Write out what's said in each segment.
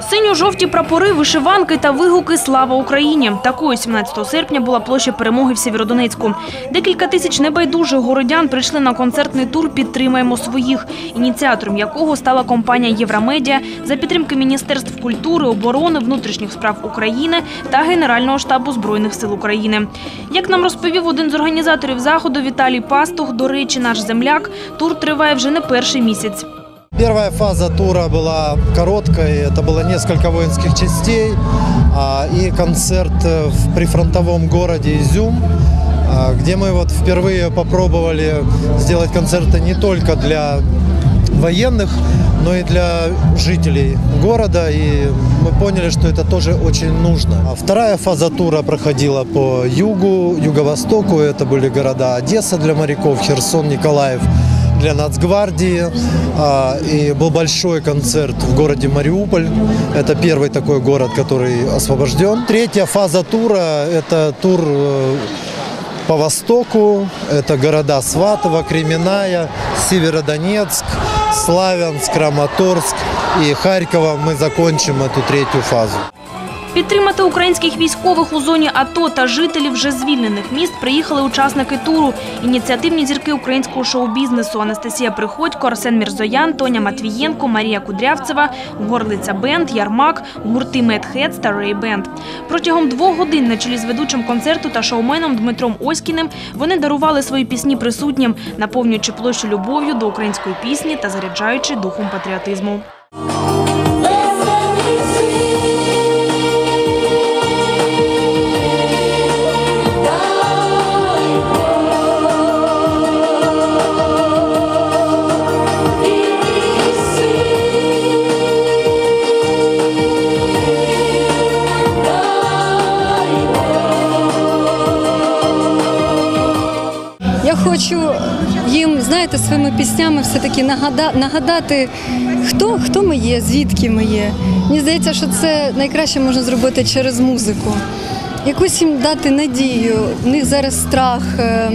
Синьо-жовті прапори, вишиванки та вигуки «Слава Україні». Такою 17 серпня була площа перемоги в Сєвєродонецьку. Декілька тисяч небайдужих городян прийшли на концертний тур «Підтримаємо своїх», ініціатором якого стала компанія «Євромедіа» за підтримки Міністерств культури, оборони, внутрішніх справ України та Генерального штабу Збройних сил України. Як нам розповів один з організаторів заходу Віталій Пастух, до речі, наш земляк, тур триває вже не перший місяць. Первая фаза тура была короткой, это было несколько воинских частей а, и концерт э, в прифронтовом городе Изюм, а, где мы вот впервые попробовали сделать концерты не только для военных, но и для жителей города, и мы поняли, что это тоже очень нужно. А вторая фаза тура проходила по югу, юго-востоку, это были города Одесса для моряков, Херсон, Николаев для Нацгвардии. А, И был большой концерт в городе Мариуполь. Это первый такой город, который освобожден. Третья фаза тура – это тур э, по востоку. Это города Сватово, Кременная, Северодонецк, Славянск, Краматорск и Харькова. Мы закончим эту третью фазу. Підтримати українських військових у зоні АТО та жителів вже звільнених міст приїхали учасники туру. Ініціативні зірки українського шоу-бізнесу Анастасія Приходько, Арсен Мірзоян, Тоня Матвієнко, Марія Кудрявцева, Горлиця Бенд, Ярмак, гурти Медхедс та Рей Бенд. Протягом двох годин на чолі з ведучим концерту та шоуменом Дмитром Оськіним вони дарували свої пісні присутнім, наповнюючи площу любов'ю до української пісні та заряджаючи духом патріотизму. Хочу їм, знаєте, своїми піснями все-таки нагадати, хто, хто ми є, звідки ми є. Мені здається, що це найкраще можна зробити через музику. Якусь їм дати надію. В них зараз страх. е,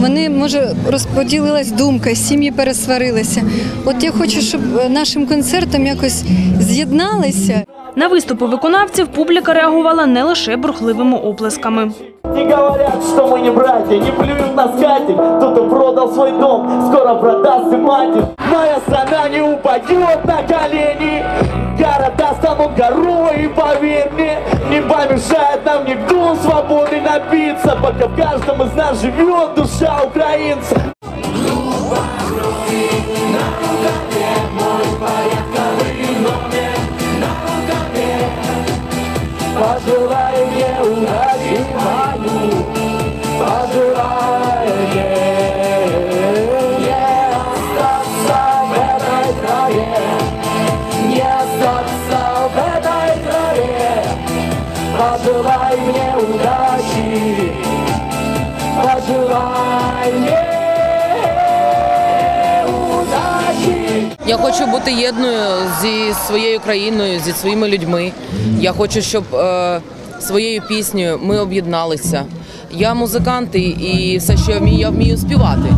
Вони, може, розподілилась думка, сім'ї пересварилися. От я хочу, щоб е, нашим концертом якось з'єдналися. На виступи виконавців публіка реагувала не лише бурхливими оплесками. Не говорят, что мы не братья, не плюют на скатерть Кто-то продал свой дом, скоро продаст и матерь Моя страна не упадет на колени. Города станут горой, поверь мне. Не помешает нам никто свободы напиться. Пока в каждом из нас живет душа украинца Пожелай мне удачи Пожелай мне Я хочу бути єдною зі своєю країною, зі своїми людьми. Я хочу, щоб е, своєю піснею ми об'єдналися. Я музикант і, і все, що я вмію, я вмію співати.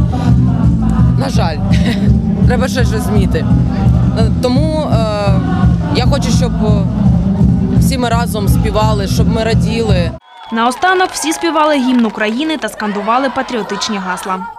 На жаль, треба ще щось зміти. Е, Тому е, я хочу, щоб всі ми разом співали, щоб ми раділи. Наостанок всі співали гімн України та скандували патріотичні гасла.